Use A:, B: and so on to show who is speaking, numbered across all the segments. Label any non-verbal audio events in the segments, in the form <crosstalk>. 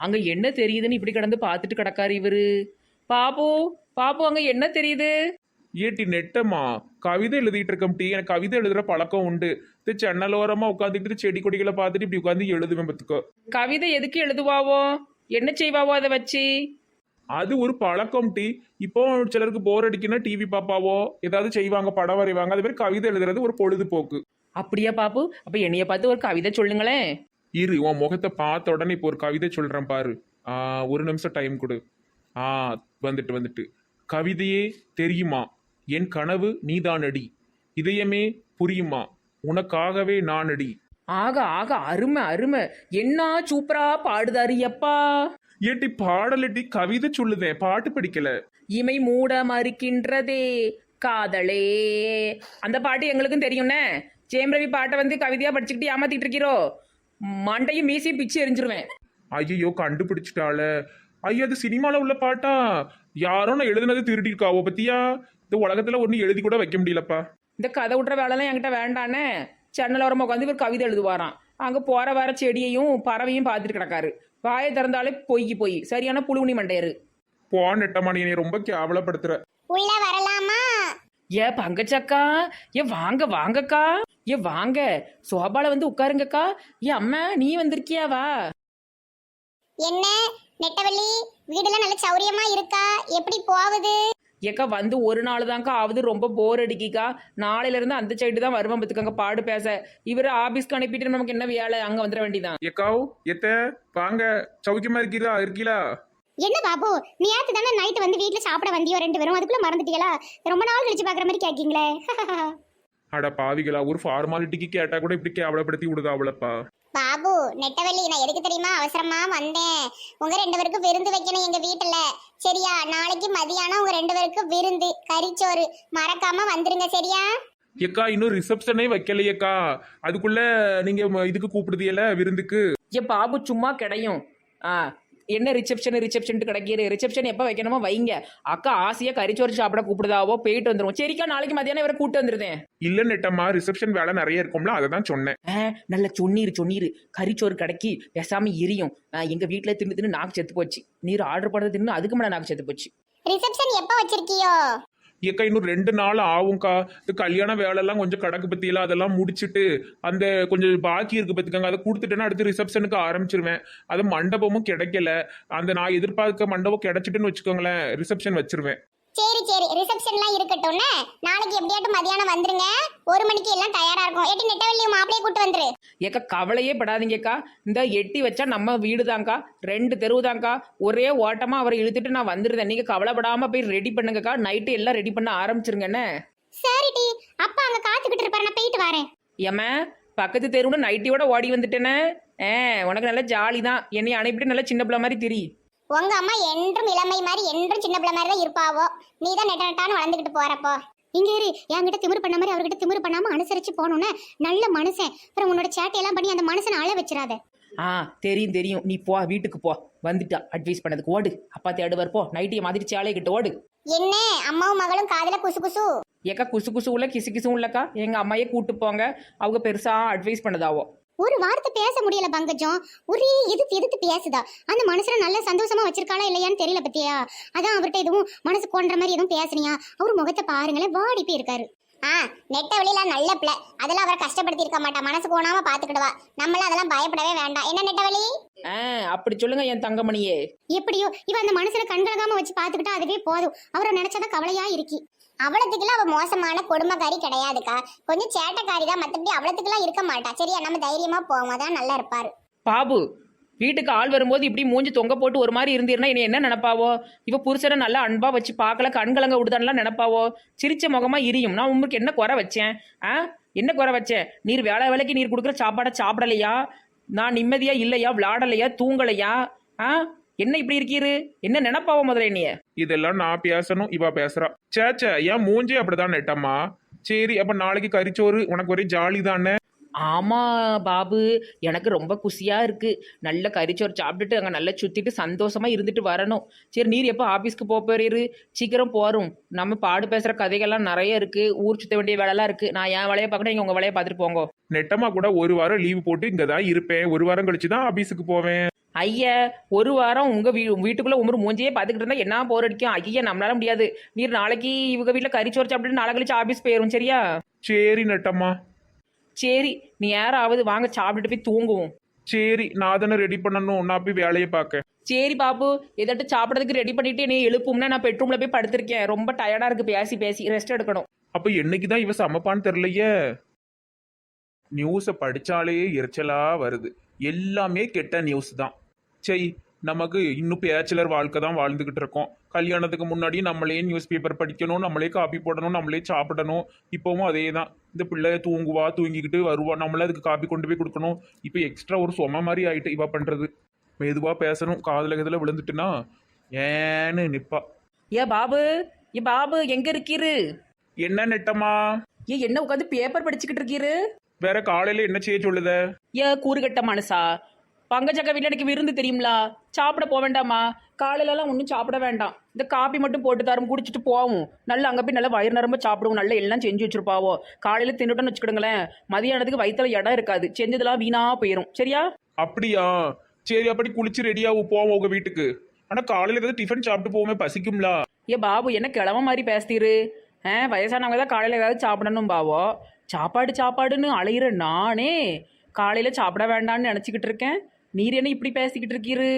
A: அங்க என்ன தெரியுதுன்னு இப்படி கிடந்து பார்த்துட்டு கிடக்காரு இவரு? பாபு பாபு அங்க என்ன தெரியுது?
B: ஏட்டி நெட்டம்மா கவிதை எழுதிட்டு இருக்கேன் டீ. எனக்கு கவிதை எழுதுற பழக்கம் உண்டு. இது ஜன்னலோரமா உட்காந்துக்கிட்டு செடி கொடிகளை பார்த்துட்டு இப்படி உட்காந்து எழுதுவேன் பார்த்துக்கோ.
A: கவிதை எதுக்கு எழுதுவாவோ? என்ன செய்வாவோ அதை வச்சு?
B: அது ஒரு பழக்கம் டீ. இப்போ சிலருக்கு போர் அடிக்குன்னா டிவி பாப்பாவோ ஏதாவது செய்வாங்க படம் வரைவாங்க. அது மாதிரி கவிதை எழுதுறது ஒரு பொழுதுபோக்கு.
A: அப்படியா பாப்பு அப்ப என்னைய பார்த்து ஒரு கவிதை சொல்லுங்களேன்.
B: இரு உன் முகத்தை பார்த்த உடனே இப்போ ஒரு கவிதை சொல்றேன் பாரு. ஆ, ஒரு நிமிஷம் டைம் கொடு. ஆ வந்துட்டு வந்துட்டு. கவிதையே தெரியுமா? என் கனவு நீதானடி. இதயமே புரியுமா? உனக்காகவே நானடி.
A: ஆக ஆக அருமை அருமை. என்ன சூப்பரா பாடுதாரு எப்பா
B: ஏட்டி பாடலட்டி கவிதை சொல்லுதேன் பாட்டு படிக்கல.
A: இமை மூட மறுக்கின்றதே. காதலே. அந்த பாட்டு எங்களுக்கும் தெரியும்னே. ஜெயம் ரவி பாட்டை வந்து கவிதையா படிச்சுக்கிட்டு ஏமாத்திட்டு இருக்கிறோ? மண்டையும் மீசையும் பிச்சு எரிஞ்சிருவேன்.
B: ஐயோ கண்டுபிடிச்சிட்டாள. ஐயோ அது சினிமால உள்ள பாட்டா? யாரோ நான் எழுதுனது திருடிருக்காவோ பத்தியா? இந்த உலகத்துல ஒன்னும் எழுதி கூட வைக்க முடியலப்பா.
A: இந்த கதை விட்ற வேலைலாம் என்கிட்ட வேண்டானே? சென்னல் ஓரமாக உட்காந்து இவர் கவிதை எழுதுவாராம். அங்கே போற வர செடியையும் பறவையும் பார்த்துட்டு கிடக்காரு. வாயை திறந்தாலே பொய்க்கு பொய். சரியான புழுவுனி மண்டையரு.
B: போ நெட்டமா நீ என்னை ரொம்ப கேவலப்படுத்துற.
C: உள்ள வரலாமா?
A: ஏ பங்கச்சக்கா. ஏ வாங்க வாங்கக்கா. ஏ வாங்க. சோபால வந்து உட்காருங்கக்கா. ஏ அம்மா நீ வந்திருக்கியா? வா.
C: என்ன? நெட்டவள்ளி வீடெல்லாம் நல்ல சௌரியமா இருக்கா? எப்படி போகுது?
A: ஏக்கா வந்து ஒரு நாள் தான்க்கா ஆகுது. ரொம்ப போர் அடிக்கிக்கா. நாளையில இருந்து அந்த சைடு தான் வருவேன் பத்துக்கங்க பாடு பேச. இவர் ஆபீஸ்க்கு அனுப்பிட்டு நமக்கு என்ன வேலை? அங்க வந்துட வேண்டியதான்
B: எக்காவ் எத்த வாங்க. சௌக்கியமா இருக்கீங்களா இருக்கீங்களா
C: என்ன பாபு? நேத்து தானே நைட் வந்து வீட்ல சாப்பிட வந்தியோ ரெண்டு பேரும்? அதுக்குள்ள மறந்துட்டீங்களா ரொம்ப நாள் கழிச்சு பாக்குற மாதிரி கேக்கீங்களே. <laughs>
B: அட பாவிகளா ஒரு ஃபார்மாலிட்டிக்கு கேட்டா கூட இப்படி கேவலப்படுத்தி விடுதா அவளப்பா
C: பாபு நெட்டவள்ளி நான் எதுக்கு தெரியுமா? அவசரமா வந்தேன். உங்க ரெண்டு பேருக்கும் விருந்து வைக்கணும் எங்க வீட்டுல. சரியா? நாளைக்கு மதியானம் உங்க ரெண்டு பேருக்கும் விருந்து. கறிச்சோறு. மறக்காம வந்துருங்க சரியா?
B: ஏக்கா இன்னும் ரிசப்ஷனே வைக்கலையேக்கா. அதுக்குள்ள நீங்க இதுக்கு கூப்பிடுதியல விருந்துக்கு?
A: ஏ பாபு சும்மா கிடையும். ஆ என்ன ரிசப்ஷன் ரிசப்ஷன் கிடைக்கிது ரிசப்ஷன் எப்போ வைக்கணுமோ வைங்க. அக்கா ஆசையா கறிச்சோறு சாப்பிட கூப்பிடுதாவோ போயிட்டு வந்துருவோம். சரிக்கா நாளைக்கு மதியானம் இவரை கூப்பிட்டு வந்துருந்தேன்
B: இல்ல நெட்டம்மா ரிசப்ஷன் வேலை நிறைய இருக்கும்ல அதை தான் சொன்னேன்.
A: நல்ல சொன்னீர் சொன்னீர். கறிச்சோறு கடைக்கி பேசாம எரியும். எங்க வீட்டுல தின்னு தின்னு நாக்கு செத்து போச்சு. நீர் ஆர்டர் பண்ணது தின்னு அதுக்கு மேலே நாக்கு செத்து போச்சு.
C: ரிசப்ஷன் எப்ப வச்சிருக்கியோ?
B: ஏக்கா இன்னும் ரெண்டு நாள் ஆகும்க்கா. இந்த கல்யாண வேலைலாம் கொஞ்சம் கடக்கு பத்தியெல்லாம் அதெல்லாம் முடிச்சுட்டு அந்த கொஞ்சம் பாக்கி இருக்கு பத்துக்கங்க. அதை கொடுத்துட்டேன்னா அடுத்து ரிசப்ஷனுக்கு ஆரம்பிச்சிருவேன். அது மண்டபமும் கிடைக்கல. அந்த நான் எதிர்பார்க்க மண்டபம் கிடைச்சிட்டுன்னு வச்சுக்கோங்களேன் ரிசப்ஷன் வச்சிருவேன்.
C: சரி சரி. ரிசப்ஷன்லாம் இருக்கட்டும்னு. நாளைக்கு எப்படியாட்டும் மதியானம் வந்துருங்க. ஒரு மணிக்கு எல்லாம் தயாரா இருக்கும். எட்டி நெட்டவள்ளி மாப்பிளைய கூட்டு வந்துரு.
A: ஏக்கா கவலையே படாதீங்கக்கா. இந்த எட்டி வச்சா நம்ம வீடு தாங்க்கா ரெண்டு தெருவு தாங்க்கா ஒரே ஓட்டமா அவரை இழுத்துட்டு நான் வந்துருந்தேன் நீங்க கவலைப்படாம போய் ரெடி பண்ணுங்கக்கா. நைட்டு எல்லாம் ரெடி பண்ண ஆரம்பிச்சிருங்கண்ணே
C: சரிடி அப்பா அங்க காத்துக்கிட்டு இருப்பாரு. நான் போயிட்டு வரேன்.
A: ஏம்மா பக்கத்து தெருவுல நைட்டியோட ஓடி வந்துட்டேனே? ஏ உனக்கு நல்ல ஜாலி தான் என்னை அனுப்பிட்டு நல்லா சின்ன பிள்ளை மாதிரி திரி.
C: உங்க அம்மா என்றும் இளமை மாதிரி என்றும் சின்ன பிள்ளை மாதிரி தான் இருப்பாவோ? நீ தான் நெட்ட நெட்டான்னு வளர்ந்துக்கிட்டு போறப்போ. இங்க இரு என்கிட்ட திமிரு பண்ண மாதிரி அவர்கிட்ட திமிரு பண்ணாம அனுசரிச்சு போகணும்னு நல்ல மனுஷன். அப்புறம் உன்னோட சேட்டையெல்லாம் பண்ணி அந்த மனுஷனை அழ வச்சிடாத.
A: ஆ தெரியும் தெரியும். நீ போ வீட்டுக்கு போ. வந்துட்டா அட்வைஸ் பண்ணதுக்கு. ஓடு. அப்பா தேடுவார் போ. நைட்டியை மாதிரி சேலையை கிட்ட. ஓடு.
C: என்ன? அம்மாவும் மகளும் காதுல குசு குசு?
A: ஏக்கா குசு குசு உள்ள கிசு கிசு உள்ளக்கா? எங்க அம்மையே கூட்டு போங்க. அவங்க பெருசா அட்வைஸ் பண்ணதாவோ.
C: ஒரு வார்த்தை பேச முடியல பங்கஜம். ஒரே எதிர்த்து எதிர்த்து பேசுதா. அந்த மனுஷனை நல்ல சந்தோஷமா வச்சிருக்காளா இல்லையான்னு தெரியல பத்தியா? அதான் அவர்கிட்ட எதுவும் மனசு கொன்ற மாதிரி எதுவும் பேசுனியா? அவர் முகத்தை பாருங்களேன் வாடி போய் இருக்காரு ஆ நெட்ட வழியில நல்ல பிள்ளை. அதெல்லாம் அவரை கஷ்டப்படுத்தி இருக்க மாட்டா. மனசு கோணாம பாத்துக்கிடுவா. நம்மள அதெல்லாம் பயப்படவே வேண்டாம். என்ன நெட்ட வழி?
A: அப்படி சொல்லுங்க என் தங்கமணியே.
C: எப்படியோ இவ அந்த மனுஷனை கண்கலகாம வச்சு பாத்துக்கிட்டா அதுவே போதும். அவரை நினைச்சாதான் கவலையா இருக்கி. அவ்வளத்துக்குலாம் அவள் மோசமான கொடுமைக்காரி கிடையாதுக்கா. கொஞ்சம் சேட்டைக்காரி தான் மற்றபடி அவ்வளத்துக்குலாம் இருக்க மாட்டா. சரியா? நம்ம தைரியமா போவோம். அதான் நல்லா இருப்பாரு.
A: பாபு வீட்டுக்கு ஆள் வரும்போது இப்படி மூஞ்சி தொங்க போட்டு ஒரு மாதிரி இருந்தீர்னா இனி என்ன நினைப்பாவோ? இவ புருஷனை நல்லா அன்பா வச்சு பார்க்கல கண்கலங்க விடுதான்லாம் நினைப்பாவோ? சிரிச்ச முகமா இரியும். நான் உங்களுக்கு என்ன குறை வச்சேன்? ஆ? என்ன குறை வச்சேன்? நீர் வேலை வேலைக்கு நீர் கொடுக்குற சாப்பாடை சாப்பிடலையா? நான் நிம்மதியா இல்லையா? விளாடலையா? தூங்கலையா? ஆ? என்ன இப்படி இருக்கீரு? என்ன நினைப்பாவோ முதல்ல என்னைய
B: இதெல்லாம் நான் பேசணும் இவ பேசுறா. சேச்சே ஏன் மூஞ்சி அப்படிதான் நெட்டம்மா. சரி அப்ப நாளைக்கு கறிச்சோறு உனக்கு ஒரே ஜாலி தானே?
A: ஆமா பாபு. எனக்கு ரொம்ப குஷியா இருக்கு. நல்ல கறிச்சோறு சாப்பிட்டுட்டு அங்க நல்லா சுத்திட்டு சந்தோஷமா இருந்துட்டு வரணும். சரி நீர் எப்போ ஆபீஸ்க்கு போக போறீரு? சீக்கிரம் போறோம். நம்ம பாடு பேசுற கதைகள்லாம் நிறைய இருக்கு. ஊர் சுத்த வேண்டிய வேலைலாம் இருக்கு. நான் என் வேலையை பார்க்கணும் நீங்க உங்க வேலையை பார்த்துட்டு போங்க.
B: நெட்டம்மா கூட ஒரு வாரம் லீவு போட்டு இங்க தான் இருப்பேன். ஒரு வாரம் கழிச்சு தான் ஆபீஸுக்கு போவேன்.
A: ஐயா ஒரு வாரம் உங்க வீ வீட்டுக்குள்ள உமர் மூஞ்சியே பார்த்துக்கிட்டு இருந்தா என்ன போர் அடிக்கும்? ஐயா நம்மளால முடியாது. நீர் நாளைக்கு இவங்க வீட்டில் கறி சோறு சாப்பிட்டு நாளை கழிச்சு ஆபீஸ் போயிரும் சரியா?
B: சரி நெட்டம்மா.
A: சரி நீ யாராவது வாங்க சாப்பிட்டுட்டு போய் தூங்குவோம்.
B: சரி நான் தானே ரெடி பண்ணணும். நான் போய் வேலையை பார்க்க
A: சரி பாப்பு. எதாட்டு சாப்பிட்றதுக்கு ரெடி பண்ணிட்டு என்னை எழுப்பும்னா நான் பெட்ரூம்ல போய் படுத்திருக்கேன். ரொம்ப டயர்டா இருக்கு. பேசி பேசி ரெஸ்ட் எடுக்கணும்.
B: அப்ப என்னைக்கு தான் இவ சமைப்பான்னு தெரியலையே? நியூஸை படிச்சாலே எரிச்சலா வருது. எல்லாமே கெட்ட நியூஸ் தான். சரி நமக்கு இன்னும் பேச்சுலர் வாழ்க்கை தான் வாழ்ந்துகிட்டு இருக்கோம். கல்யாணத்துக்கு முன்னாடி நம்மளே நியூஸ் பேப்பர் படிக்கணும் நம்மளே காப்பி போடணும் நம்மளே சாப்பிடணும். இப்போவும் அதே தான் இந்த பிள்ளை தூங்குவா தூங்கிக்கிட்டு வருவா நம்மளே அதுக்கு காப்பி கொண்டு போய் கொடுக்கணும். இப்போ எக்ஸ்ட்ரா ஒரு சும மாதிரி ஆயிட்டு இவ பண்றது. மெதுவா பேசணும் காதுல கதில் விழுந்துட்டுனா ஏன்னு நிப்பா.
A: ஏ பாபு ஏ பாபு எங்க இருக்கீரு?
B: என்ன நெட்டமா
A: ஏ என்ன உட்காந்து பேப்பர் படிச்சுக்கிட்டு இருக்கீரு?
B: வேற காலையில என்ன செய்ய சொல்லுத?
A: ஏ கூறுகட்ட மனுஷா? பங்கஜக்க வீட்டில் விருந்து தெரியுங்களா சாப்பிட போக வேண்டாமா? காலையிலலாம் ஒன்றும் சாப்பிட வேண்டாம். இந்த காப்பி மட்டும் போட்டு தரும் குடிச்சிட்டு போவோம். நல்லா அங்கே போய் நல்லா வயிறு நிரம்ப சாப்பிடுவோம். நல்லா எல்லாம் செஞ்சு வச்சிருப்பாவோ. காலையில் தின்னுட்டோன்னு வச்சுக்கிடுங்களேன். மதியானத்துக்கு வயிற்றுல இடம் இருக்காது. செஞ்சதெல்லாம் வீணா போயிடும் சரியா?
B: அப்படியா? சரி அப்படி குளிச்சு ரெடியாவு போவோம் உங்க வீட்டுக்கு. ஆனா காலையில ஏதாவது டிஃபன் சாப்பிட்டு போவோமே பசிக்கும்ல.
A: ஏ பாபு என்ன கிழமை மாதிரி பேசுதீரு? ஆ வயசானவங்க தான் காலையில் ஏதாவது சாப்பிடணும் பாவோ. சாப்பாடு சாப்பாடுன்னு அலையிற நானே காலையில் சாப்பிட வேண்டாம்னு நினச்சிக்கிட்டு இருக்கேன். நீர் என்ன இப்படி பேசிக்கிட்டு இருக்கீரு?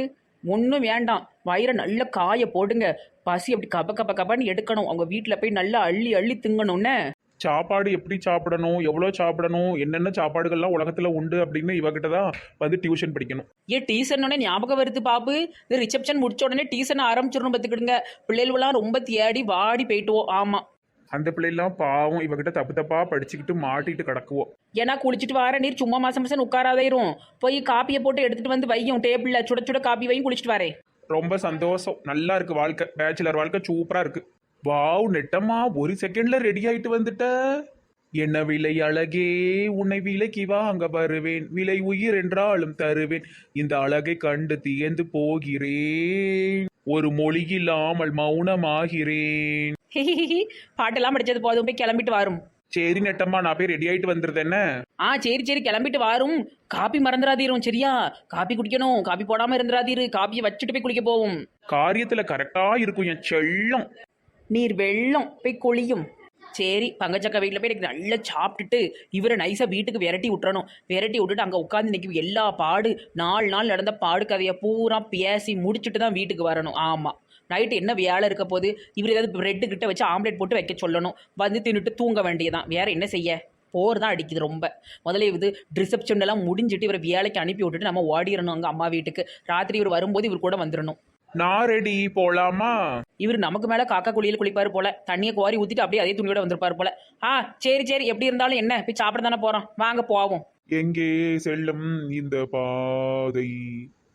A: ஒன்றும் வேண்டாம். வயிறை நல்ல காய போடுங்க. பசி அப்படி கப கப கபன்னு எடுக்கணும். அவங்க வீட்டில் போய் நல்லா அள்ளி அள்ளி திங்கணும்னு.
B: சாப்பாடு எப்படி சாப்பிடணும்? எவ்வளோ சாப்பிடணும்? என்னென்ன சாப்பாடுகள்லாம் உலகத்துல உண்டு அப்படின்னு இவகிட்ட தான் வந்து டியூஷன் படிக்கணும்.
A: ஏன் உடனே ஞாபகம் வருது பாபு. இந்த ரிசப்ஷன் முடிச்ச உடனே டீசன் ஆரம்பிச்சிடணும் பார்த்துக்கிடுங்க. பிள்ளைகளெல்லாம் ரொம்ப தேடி வாடி போயிட்டுவோம் ஆமாம்
B: அந்த பிள்ளைலாம் பாவம் இவகிட்ட தப்பு தப்பா படிச்சுக்கிட்டு மாட்டிட்டு கிடக்குவோம்
A: ஏன்னா குளிச்சுட்டு வர நீர் சும்மா மாசம் மாசம் உட்காராதேரும் போய் காப்பியை போட்டு எடுத்துட்டு வந்து வையும் டேபிளில் சுட சுட காப்பி வையும் குளிச்சுட்டு வரேன்
B: ரொம்ப சந்தோஷம். நல்லா இருக்கு வாழ்க்கை. பேச்சுலர் வாழ்க்கை சூப்பரா இருக்கு. வாவ் நெட்டம்மா ஒரு செகண்ட்ல ரெடி ஆயிட்டு வந்துட்ட. என்ன விலை அழகே உன்னை விலைக்கு வாங்க வருவேன். விலை உயிர் என்றாலும் தருவேன். இந்த அழகை கண்டு தியந்து போகிறேன். ஒரு மொழி இல்லாமல் மௌனமாகிறேன்.
A: பாட்டெல்லாம் படிச்சது போதும் போய் கிளம்பிட்டு வரும்.
B: சரி நெட்டம்மா நான் போய் ரெடி ஆயிட்டு வந்துருது என்ன?
A: ஆ சரி சரி கிளம்பிட்டு வரும். காப்பி மறந்துடாதீரும் சரியா? காப்பி குடிக்கணும் காப்பி போடாம இருந்துடாதீரு காப்பியை வச்சுட்டு போய் குளிக்க போவோம்.
B: காரியத்துல கரெக்டா இருக்கும் என் செல்லம்.
A: நீர் வெள்ளம் போய் குளியும். சரி பங்கச்சக்கா வீட்டில் போய் எனக்கு நல்லா சாப்பிட்டுட்டு இவரை நைஸாக வீட்டுக்கு விரட்டி விட்டுறணும். விரட்டி விட்டுட்டு அங்கே உட்காந்து இன்னைக்கு எல்லா பாடு நாலு நாள் நடந்த பாடு கதையை பூரா பேசி முடிச்சுட்டு தான் வீட்டுக்கு வரணும். ஆமாம் நைட்டு என்ன வேலை இருக்க போது இவர் ஏதாவது பிரெட்டு கிட்ட வச்சு ஆம்லேட் போட்டு வைக்க சொல்லணும். வந்து தின்னுட்டு தூங்க வேண்டியதான் வேற என்ன செய்ய? போர் தான் அடிக்குது ரொம்ப. முதல்ல இது ரிசப்ஷன் எல்லாம் முடிஞ்சிட்டு இவரை வேலைக்கு அனுப்பி விட்டுட்டு நம்ம ஓடிடணும் அங்கே அம்மா வீட்டுக்கு. ராத்திரி இவர் வரும்போது இவர் கூட வந்துடணும்
B: நான் ரெடி போலாமா?
A: இவர் நமக்கு மேல காக்கா குளியல் குளிப்பாரு போல. தண்ணியை கோரி ஊத்திட்டு அப்படியே அதே துணியோட வந்திருப்பாரு போல. ஆ சரி சரி. எப்படி இருந்தாலும் என்ன? போய் சாப்பிட தானே போறோம். வாங்க போவோம்.
B: எங்கே செல்லும் இந்த பாதை?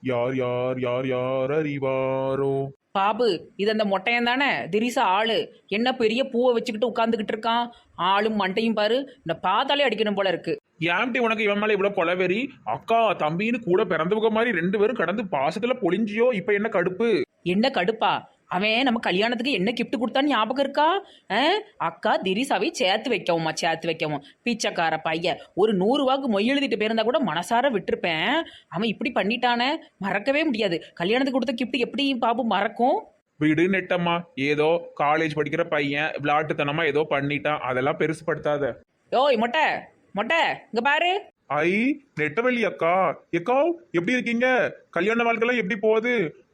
B: யார் யார் யார் யார் அறிவாரோ?
A: பாபு இது அந்த மொட்டையன் தானே? திரிசா ஆளு. என்ன பெரிய பூவை வச்சுக்கிட்டு உட்காந்துக்கிட்டு இருக்கான்? ஆளும் மண்டையும் பாரு. இந்த பார்த்தாலே அடிக்கணும் போல இருக்கு.
B: ஏன்டி உனக்கு இவன் மேல இவ்வளவு கொலவெறி? அக்கா தம்பின்னு கூட பிறந்தவங்க மாதிரி ரெண்டு பேரும் கடந்து பாசத்துல பொழிஞ்சியோ? இப்ப என்ன கடுப்பு?
A: என்ன கடுப்பா? அவன் நம்ம கல்யாணத்துக்கு என்ன gift கொடுத்தான்னு ஞாபகம் இருக்கா? அக்கா திரிசாவை சேர்த்து வைக்கவுமா சேர்த்து வைக்கவும். பிச்சைக்கார பையன். ஒரு நூறு ரூபாய்க்கு மொய் எழுதிட்டு போயிருந்தா கூட மனசார விட்டுருப்பேன். அவன் இப்படி பண்ணிட்டானே? மறக்கவே முடியாது. கல்யாணத்துக்கு கொடுத்த gift எப்படி பாபு மறக்கும்.
B: வீடு நெட்டம்மா. ஏதோ காலேஜ் படிக்கிற பையன் விளையாட்டுத்தனமா ஏதோ பண்ணிட்டான். அதெல்லாம் பெருசுப்படுத்தாத
A: யோய் மொட்டை மொட்டை இங்க பாரு.
B: ஐ நெட்டவெளி அக்கா. எக்கா எப்படி இருக்கீங்க? கல்யாண வாழ்க்கைலாம் எப்படி போகுது?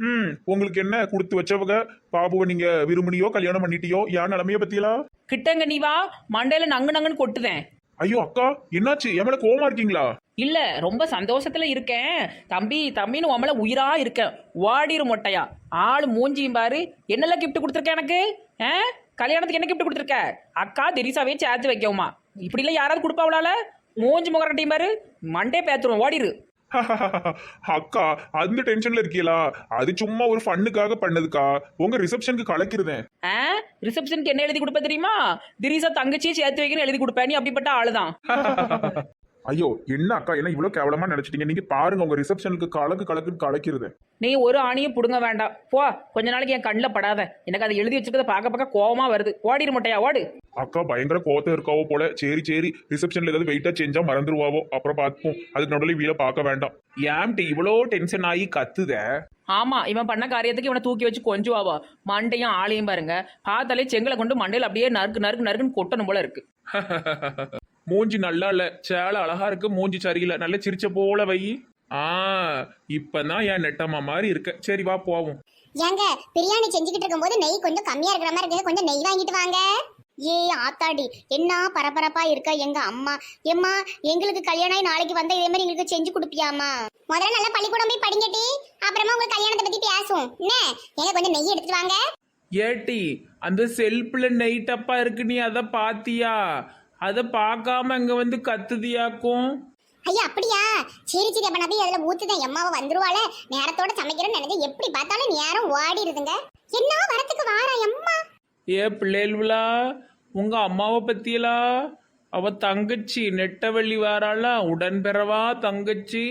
B: ம் உங்களுக்கு என்ன கொடுத்து வச்சவங்க? பாபுவை நீங்க விரும்பினியோ கல்யாணம் பண்ணிட்டியோ? என் நிலைமைய பத்தியலாம்
A: கிட்டங்க நீ வா. மண்டையில நங்கு நங்குன்னு கொட்டுதேன்.
B: ஐயோ அக்கா என்னாச்சு? என் மேல கோவமா இருக்கீங்களா?
A: இல்ல ரொம்ப சந்தோஷத்துல இருக்கேன். தம்பி தம்பின்னு உமல உயிரா இருக்கேன். ஓடிரு மொட்டையா. ஆளு மூஞ்சியும் பாரு. என்னெல்லாம் gift கொடுத்துருக்க எனக்கு? கல்யாணத்துக்கு என்ன gift கொடுத்துருக்க? அக்கா தெரிசாவே சேர்த்து வைக்கவுமா. இப்படிலாம் யாராவது கொடுப்பாவளால? மூஞ்சி முகரட்டையும் பாரு மண்டே பேத்துருவோம் ஓடிரு. <laughs>
B: அக்கா அந்த டென்ஷன்ல இருக்கீங்களா அது சும்மா ஒரு ஃபன்னுக்காக பண்ணதுக்கா? உங்க ரிசப்ஷனுக்கு கலக்கிறதேன்
A: ஆ? ரிசப்ஷனுக்கு என்ன எழுதி கொடுப்ப தெரியுமா? திரிசா தங்கச்சியை சேர்த்து வைக்கணும் எழுதி கொடுப்பேன் நீ அப்படிப்பட்ட ஆளுதான். <laughs>
B: ஐயோ என்ன அக்கா என்ன இவ்வளவு கேவலமா நினைச்சிட்டீங்க? நீங்க பாருங்க உங்க ரிசப்ஷனுக்கு கலக்கு கலக்குன்னு கலக்கிறது.
A: நீ ஒரு ஆணியும் பிடுங்க வேண்டாம். போ கொஞ்ச நாளைக்கு என் கண்ணில் படாத. எனக்கு அதை எழுதி வச்சுக்கிறத பார்க்க பார்க்க கோவமா வருது. ஓடிட மாட்டையா ஓடு.
B: அக்கா பயங்கர கோவத்தை இருக்காவோ போல. சரி சரி ரிசப்ஷன்ல ஏதாவது வெயிட்டா செஞ்சா மறந்துருவாவோ? அப்புறம் பார்ப்போம். அதுக்கு நடுவில் வீல பார்க்க வேண்டாம். ஏன்ட்டு இவ்வளோ டென்ஷன் ஆகி கத்துத?
A: ஆமா இவன் பண்ண காரியத்துக்கு இவனை தூக்கி வச்சு கொஞ்சுவாவா? மண்டையும் ஆளையும் பாருங்க. பார்த்தாலே செங்கலை கொண்டு மண்டையில் அப்படியே நறுக்கு நறுக்கு நறுக்குன்னு கொட்டணும் போல இருக்கு. <laughs>
B: மூஞ்சி நல்லா இல்ல. சேலை அழகா இருக்கு மூஞ்சி சரியில்லை. நல்ல சிரிச்ச போல வை. ஆ இப்பதான் என் நெட்டம்மா மாதிரி இருக்க. சரி வா போவோம்.
C: ஏங்க பிரியாணி செஞ்சுக்கிட்டு இருக்கும்போது நெய் கொஞ்சம் கம்மியா இருக்கிற மாதிரி இருக்கு கொஞ்சம் நெய் வாங்கிட்டு வாங்க. ஏ ஆத்தாடி என்ன பரபரப்பா இருக்க எங்க அம்மா. எம்மா எங்களுக்கு கல்யாணம் ஆகி நாளைக்கு வந்தா இதே மாதிரி எங்களுக்கு செஞ்சு கொடுப்பியாமா முதல்ல நல்லா பள்ளிக்கூடம் போய் படிங்கட்டி. அப்புறமா உங்க கல்யாணத்தை பத்தி பேசுவோம். என்ன? எங்க கொஞ்சம் நெய் எடுத்துட்டு வாங்க.
B: ஏட்டி அந்த செல்ஃப்ல நெய் டப்பா இருக்கு நீ அதை பாத்தியா? அதை பார்க்காம இங்க வந்து கத்துதியாக்கும்.
C: ஐயா அப்படியா? சரி சரி அப்ப நான் அதுல ஊத்துதேன் எம்மாவை வந்துருவாள. நேரத்தோட சமைக்கிறேன்னு நினைச்சு எப்படி பார்த்தாலும் நேரம் ஓடிடுதுங்க. என்ன? வரத்துக்கு வாரா எம்மா?
B: ஏ பிள்ளைகளா உங்க அம்மாவை பத்தியலா? அவ தங்கச்சி நெட்டவள்ளி வாராளா? உடன்பிறவா தங்கச்சி?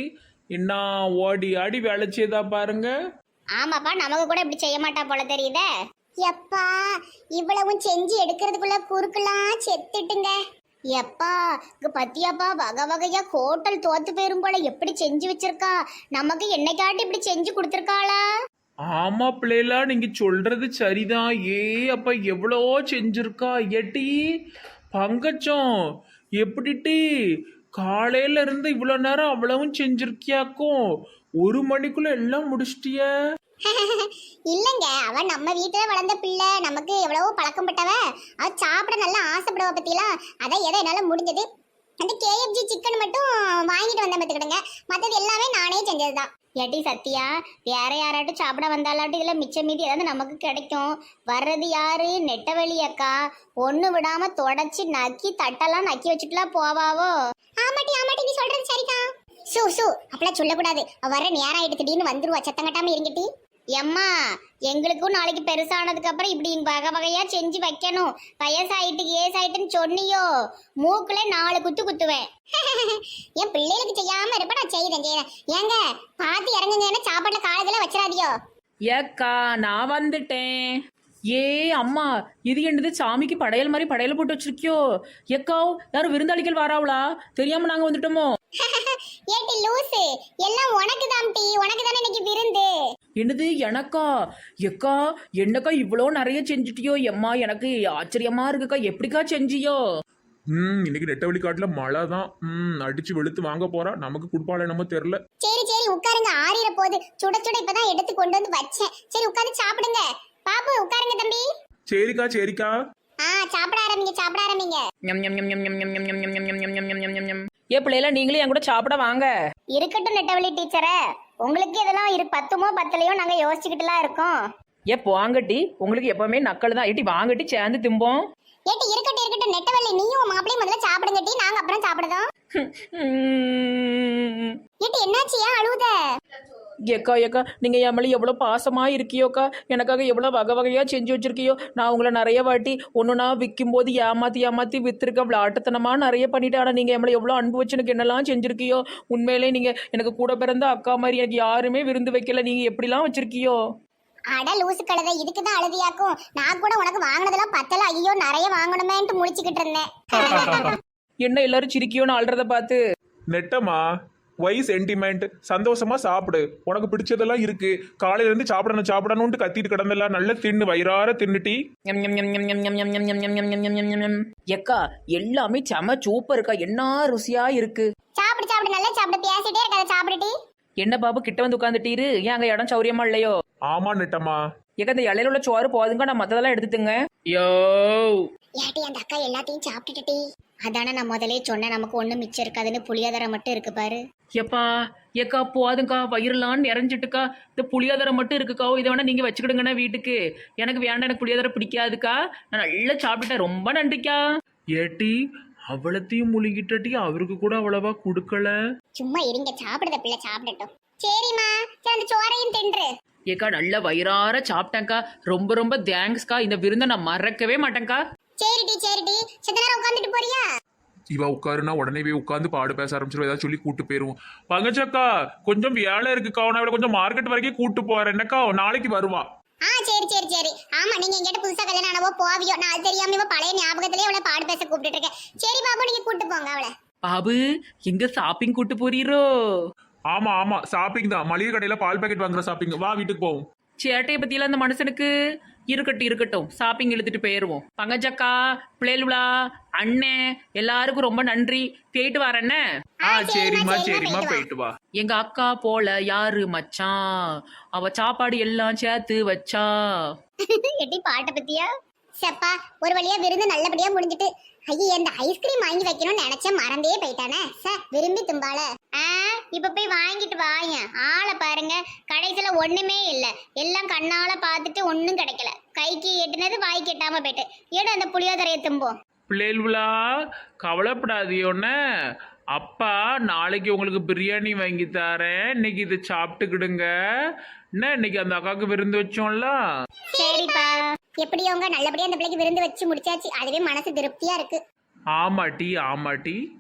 B: என்ன ஓடி ஆடி வேலை செய்தா பாருங்க.
C: ஆமாப்பா நமக்கு கூட இப்படி செய்ய மாட்டா போல தெரியுதே. எப்பா இவ்வளவும் செஞ்சு எடுக்கிறதுக்குள்ள குறுக்கெல்லாம் செத்துட்டுங்க. எப்பா இங்க பத்தியாப்பா வகை வகையா ஹோட்டல் தோத்து போயிரும் போல. எப்படி செஞ்சு வச்சிருக்கா? நமக்கு என்னைக்காட்டி இப்படி செஞ்சு கொடுத்துருக்காளா?
B: ஆமா பிள்ளைலா நீங்க சொல்றது சரிதான். ஏ அப்ப எவ்வளோ செஞ்சிருக்கா? எட்டி பங்கச்சம் எப்படிட்டி காலையில இருந்து இவ்வளோ நேரம் அவ்வளவும் செஞ்சிருக்கியாக்கும் ஒரு மணிக்குள்ள எல்லாம் முடிச்சிட்டிய.
C: இல்லைங்க அவ நம்ம வீட்டில் வளர்ந்த பிள்ளை. நமக்கு எவ்வளவோ பழக்கம் பட்டவ அவ சாப்பிட நல்லா ஆசைப்படுவ பற்றிலாம் அதான் எதை என்னால் முடிஞ்சது. அந்த கேஎஃப்ஜி சிக்கன் மட்டும் வாங்கிட்டு வந்தேன் பார்த்துக்கிடுங்க மற்றது எல்லாமே நானே செஞ்சதுதான் ஏட்டி சத்யா வேற யாராட்டும் சாப்பிட வந்தாலாட்டும் இதில் மிச்சம் மீதி ஏதாவது நமக்கு கிடைக்கும். வர்றது யாரு? நெட்டவெளி அக்கா. ஒன்று விடாம தொடச்சி நக்கி தட்டெல்லாம் நக்கி வச்சுட்டுலாம் போவாவோ? ஆமாட்டி ஆமாட்டி நீ சொல்றது சரிக்கா சு சு அப்படிலாம் சொல்லக்கூடாது. வர நேரம் ஆயிட்டு திடீர்னு வந்துருவா. சத்தம் கட்டாம இருங்கட்டி. எம்மா எங்களுக்கும் நாளைக்கு பெருசானதுக்கு அப்புறம் இப்படி வகை வகையா செஞ்சு வைக்கணும். வயசாயிட்டு ஏசாயிட்டுன்னு சொன்னியோ? மூக்குல நாலு குத்து குத்துவேன். <laughs> என் பிள்ளைகளுக்கு செய்யாம இருப்ப நான் செய்யறேன் செய்யறேன் ஏங்க பார்த்து இறங்குங்கன்னா சாப்பாட்டுல காலத்துல வச்சிடாதியோ?
A: ஏக்கா நான் வந்துட்டேன். ஏ அம்மா இது என்னது சாமிக்கு படையல் மாதிரி படையல் போட்டு வச்சிருக்கியோ? ஏக்கா யாரும் விருந்தாளிகள் வாராவளா? தெரியாம நாங்க வந்துட்டோமோ? <laughs>
C: ஏட்டி லூசு எல்லாம் உனக்கு தான் டீ. உனக்கு தானே இன்னைக்கு விருந்து?
A: என்னது எனக்கா எக்கா என்னக்கா இவ்வளோ நிறைய செஞ்சுட்டியோ எம்மா எனக்கு ஆச்சரியமா இருக்குக்கா எப்படிக்கா செஞ்சியோ
B: ம் இன்னைக்கு நெட்டவள்ளி காட்டுல மழை தான் ம் அடிச்சு வெளுத்து வாங்க போறா நமக்கு குடுப்பாளே நம்ம தெரியல
C: சரி சரி உட்காருங்க ஆறிற போகுது சுட சுட இப்பதான் எடுத்து கொண்டு வந்து வச்சேன் சரி உட்கார்ந்து சாப்பிடுங்க பாப்பு உட்காருங்க தம்பி
B: சரிக்கா சரிக்கா
C: ஆ சாப்பிட ஆரம்பிங்க சாப்பிட ஆரம்பிங்க
A: ஞம் ஞம் ஞம் ஞம் ஞம் ஞம் ஞம் ஞம் ஞம் ஞம் ஞம் ஞம் ஞம் ஞம் ஞம் ஏ பிள்ளைல நீங்களும் என் கூட சாப்பிட வாங்க
C: இருக்கட்டும் நெட்டவழி டீச்சரே உங்களுக்கு இதெல்லாம் இரு பத்துமோ பத்தலையோ நாங்க யோசிச்சுக்கிட்டுலாம் இருக்கோம்.
A: ஏ வாங்கட்டி உங்களுக்கு எப்பவுமே நக்கல் தான். ஏட்டி வாங்கட்டி சேர்ந்து திம்போம்.
C: ஏட்டி இருக்கட்டும் இருக்கட்டும் நெட்டவள்ளி நீயும் மாப்பிளையும் முதல்ல சாப்பிடுங்க டீ. நாங்க அப்புறம் சாப்பிடுதோம். <laughs> ஏட்டி என்னாச்சு ஏன் அழுவுத?
A: ஏக்கா ஏக்கா நீங்க என் மேலே எவ்வளோ பாசமா இருக்கியோக்கா? எனக்காக எவ்வளோ வகை வகையா செஞ்சு வச்சிருக்கியோ? நான் உங்களை நிறைய வாட்டி ஒன்றுனா விற்கும் போது ஏமாத்தி ஏமாத்தி வித்துருக்க விளாட்டுத்தனமா நிறைய பண்ணிட்டேன். ஆனால் நீங்க என் மேலே எவ்வளோ அன்பு வச்சு எனக்கு என்னெல்லாம் செஞ்சிருக்கியோ? உண்மையிலே நீங்க எனக்கு கூட பிறந்த அக்கா மாதிரி எனக்கு யாருமே விருந்து வைக்கல. நீங்க எப்படிலாம் வச்சிருக்கியோ?
C: அட லூசு கழுதை இதுக்கு தான் அழுதியாக்கும். நான் கூட உனக்கு வாங்கினதெல்லாம் பத்தல. ஐயோ நிறைய வாங்கணுமேன்ட்டு முழிச்சுக்கிட்டு இருந்தேன். <laughs>
A: என்ன எல்லாரும் சிரிக்கியோன்னு அழுறத பார்த்து.
B: நெட்டமா ஒய் சென்டிமெண்ட் சந்தோஷமா சாப்பிடு உனக்கு பிடிச்சதெல்லாம் இருக்கு காலையிலேருந்து சாப்பிடணும் சாப்பிடணும்ட்டு கத்திட்டு கிடந்தெல்லாம் நல்லா தின்னு வயிறார தின்னுட்டி
A: எக்கா எல்லாமே செம சூப்பர் இருக்கா என்ன ருசியா இருக்கு
C: சாப்பிடு சாப்பிடு நல்லா சாப்பிடு பேசிட்டே இருக்காத சாப்பிடுட்டி
A: என்ன பாபு கிட்ட வந்து உட்காந்துட்டீரு ஏன் அங்க இடம் சௌரியமா இல்லையோ
B: ஆமா நெட்டம்மா
A: ஏக்க இந்த இலையில உள்ள சோறு போதுங்க நான் மத்ததெல்லாம் எடுத்துட்டுங்க யோ
C: ஏட்டி அந்த அக்கா எல்லாத்தையும் சாப்பிட்டுட்டி அதானே நான் முதலே சொன்னேன் நமக்கு ஒன்றும் மிச்சம் இருக்காதுன்னு புளியாதரம் மட்டும் இருக்கு பாரு
A: எப்பா ஏக்கா போதுங்கக்கா வயிறுலாம் நிறைஞ்சிட்டுக்கா. இந்த புளியோதரை மட்டும் இருக்குக்கா. இதை வேணா நீங்க வச்சுக்கிடுங்கண்ணா வீட்டுக்கு. எனக்கு வேண்டாம் எனக்கு புளியோதரை பிடிக்காதுக்கா. நான் நல்லா சாப்பிட்டுட்டேன். ரொம்ப நன்றிக்கா.
B: ஏட்டி அவ்வளத்தையும் முழுங்கிட்டட்டி அவருக்கு கூட அவ்வளவா கொடுக்கல.
C: சும்மா இருங்க. சாப்பிடுத பிள்ளை சாப்பிடட்டும். சரிம்மா சரி அந்த சோறையும் தின்று.
A: ஏக்கா நல்ல வயிறார சாப்பிட்டேன்க்கா. ரொம்ப ரொம்ப தேங்க்ஸ்க்கா. இந்த விருந்தை நான் மறக்கவே மாட்டேன்க்கா.
C: சரிடி சரிடி. சித்த நேரம் உட்காந்துட்டு போறியா?
B: இவ உட்காருனா உடனே போய் உட்காந்து பாடு பேச ஆரம்பிச்சிருவோம் ஏதாவது சொல்லி கூட்டு போயிருவோம். பங்கச்சக்கா கொஞ்சம் வேலை இருக்குக்கா உன கொஞ்சம் மார்க்கெட் வரைக்கும் கூட்டு போறேன். என்னக்கா நாளைக்கு வருவா.
C: ஆ சரி சரி சரி. ஆமா நீங்க எங்கிட்ட புதுசா கல்யாணம் ஆனவோ போவியோ நான் அது தெரியாம இவ பழைய ஞாபகத்திலே அவளை பாடு பேச கூப்பிட்டு இருக்கேன். சரி பாபு நீங்க கூட்டு போங்க அவளை.
A: பாபு எங்க ஷாப்பிங் கூட்டு போறீரோ?
B: ஆமா ஆமா. ஷாப்பிங் தான். மளிகை கடையில பால் பாக்கெட் வாங்குற ஷாப்பிங் வா வீட்டுக்கு போவோம்.
A: சேட்டையை பத்தியெல்லாம் அந்த மனுஷனுக்கு இருக்கட்டும் இருக்கட்டும். ஷாப்பிங் இழுத்துட்டு போயிருவோம். பங்கஜக்கா பிள்ளைகளா அண்ணே எல்லாருக்கும் ரொம்ப நன்றி. போயிட்டு வரேன்ன
B: ஆ
C: ஆ,
B: சரிம்மா
C: சரிம்மா,
B: சரிம்மா
C: போயிட்டு வா.
B: போயிட்டு வா
A: எங்க அக்கா போல யாரு மச்சான் அவ சாப்பாடு எல்லாம் சேர்த்து வச்சா. <laughs>
C: எட்டி பாட்டை பத்தியா? செப்பா ஒரு வழியா விருந்து நல்லபடியா முடிஞ்சிட்டு ஐயே இந்த ஐஸ்கிரீம் வாங்கி வைக்கணும்னு நினைச்ச மறந்தே போயிட்டானே. ச விரும்பி தும்பால இப்ப போய் வாங்கிட்டு வாங்க ஆளை பாருங்க. கடைசியில ஒண்ணுமே இல்ல. எல்லாம் கண்ணால பார்த்துட்டு ஒண்ணும் கிடைக்கல. கைக்கு எட்டுனது வாய்க்கு எட்டாம போயிட்டு. ஏடு அந்த புளியோதரையை தும்போம்
A: பிள்ளைகளா கவலைப்படாதியோன்னு அப்பா நாளைக்கு உங்களுக்கு பிரியாணி வாங்கி தரேன். இன்னைக்கு இதை சாப்பிட்டுக்கிடுங்க. என்ன இன்னைக்கு அந்த அக்காவுக்கு விருந்து வச்சோம்ல?
C: சரிப்பா. எப்படியோங்க நல்லபடியா அந்த பிள்ளைக்கு விருந்து வச்சு முடிச்சாச்சு. அதுவே மனசு திருப்தியா இருக்கு.
A: ஆமாட்டி ஆமாட்டி.